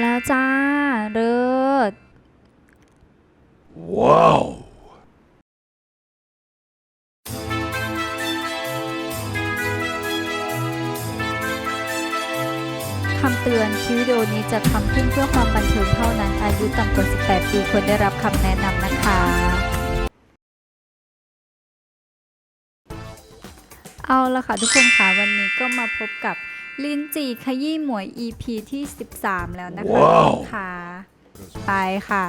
แล้วจ้า เลิศ Wow. คำเตือนคลิปวิดีโอนี้จะทำขึ้นเพื่อความบันเทิงเท่านั้น อายุต่ำกว่า 18 ปีควรได้รับคำแนะนำนะคะ เอาละค่ะทุกคนค่ะวันนี้ก็มาพบกับ ลินจีขยี้หมวย EP ที่ 13 แล้วนะคะว้าวทุกคนค่ะไปค่ะ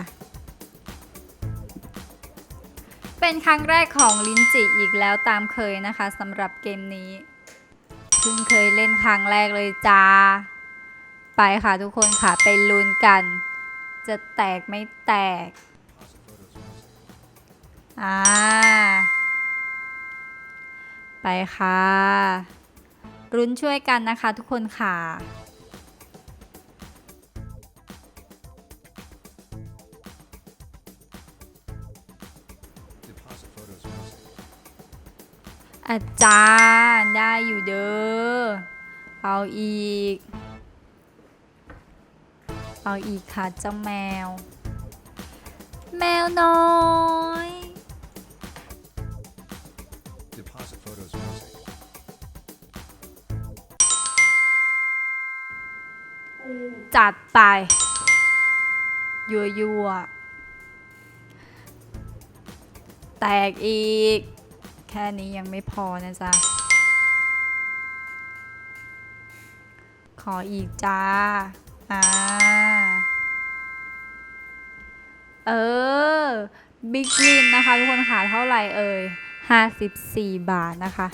เป็นครั้งแรกของลินจิอีกแล้วตามเคยนะคะสำหรับเกมนี้เพิ่งเคยเล่นครั้งแรกเลยจ้า ไปค่ะทุกคนค่ะไปลุ้นกัน จะแตกไม่แตกอ่าไปค่ะ รุ้นช่วยกันนะคะทุกคนค่ะอาจารย์ได้อยู่เด้อ เอาอีก เอาอีกค่ะเจ้าแมว แมวน้อย จัดไป ยัวยัวแตกอีก แค่นี้ยังไม่พอนะจ๊ะ ขออีกจ้า อ่า เออ บิ๊กวินนะคะทุกคนค่ะเท่าไหร่เอ่ย 54 บาทนะคะ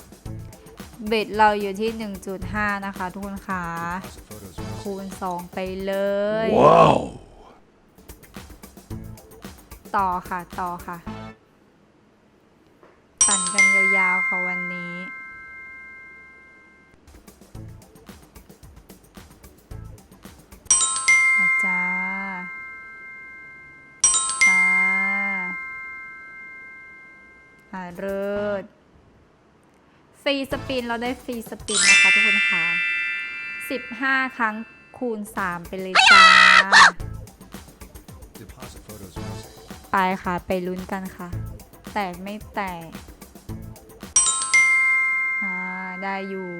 เบ็ดเราอยู่ที่ 1.5 นะคะทุกคนค่ะ คูณ 2 ไปเลย Wow. ต่อค่ะต่อค่ะ ปั่นกันยาวๆค่ะวันนี้ อาจารย์อ่าอ่าเลิศฟรีสปินเราได้ฟรีสปินนะคะทุกคนค่ะ 15 ครั้งคูณ 3 ไปเลยจ้า Deposit photos music. ไปค่ะ ไปลุ้นกันค่ะ แตกไม่แตก อ่า ได้อยู่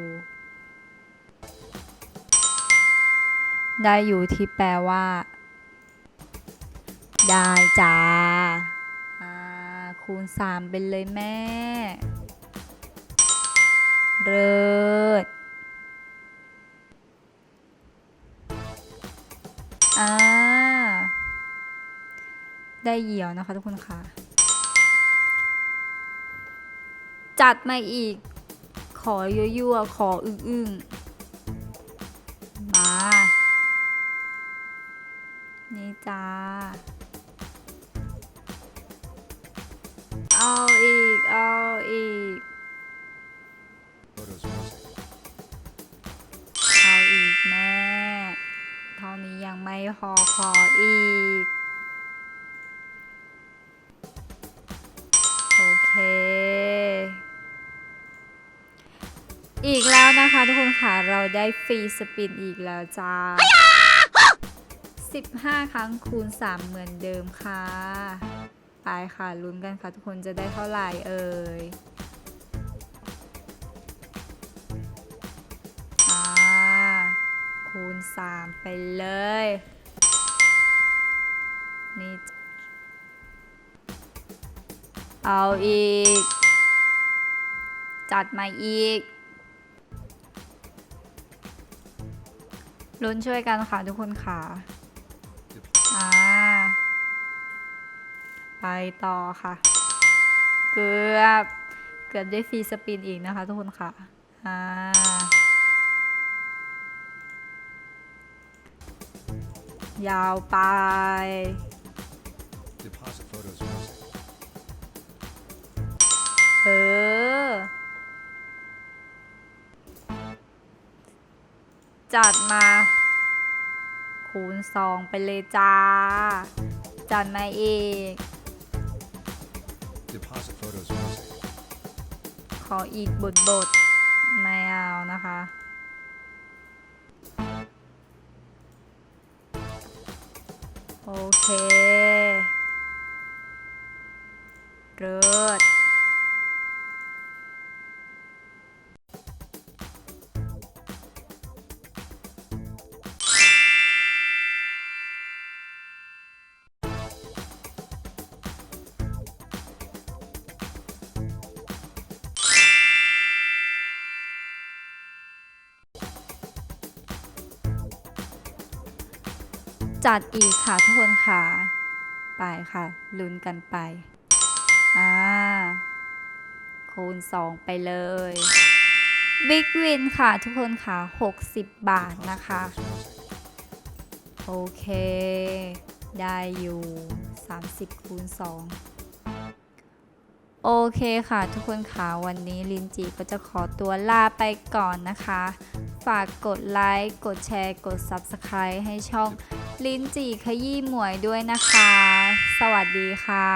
ได้อยู่ที่แปลว่า ได้จ้า อ่า คูณ 3 เป็นเลยแม่ เลิศ อ่า ได้เหยี่ยวนะคะทุกคนค่ะ จัดมาอีก ขอยั่วๆ ขออึ้งๆ มา นี่จ้า เอาอีก เอาอีก หอขออีก โอเค อีกแล้วนะคะทุกคนค่ะ เราได้ฟรีสปินอีกแล้วจ้า 15 ครั้งคูณ 3 เหมือนเดิมค่ะ ไปค่ะลุ้นกันค่ะทุกคนจะได้เท่าไหร่เอ่ย 3 ไปเลย นี่ เอาอีก จัดมาอีก ลุ้นช่วยกันค่ะทุกคนค่ะ อ่า ไปต่อค่ะ เกือบ เกือบได้ฟรีสปินอีกนะคะทุกคนค่ะ อ่า ยาวไป Deposit photos music. เออ จัดมา คูณสองไปเลยจ้า จัดมาอีก Deposit photos music. ขออีกบทบท โอเคเลิศ จัดอีกค่ะทุกคนค่ะ ไปค่ะ ลุ้นกันไป อ่า คูณ 2 ไปเลย บิ๊กวินค่ะทุกคนค่ะ 60 บาทนะคะ โอเค ได้อยู่ 30 คูณ 2โอเคค่ะทุกคนค่ะวันนี้ลินจีก็จะขอตัวลาไปก่อนนะคะ ฝากกดไลค์ กดแชร์ กด Subscribe ให้ช่อง ลิ้นจีขยี้หมวยด้วยนะคะ สวัสดีค่ะ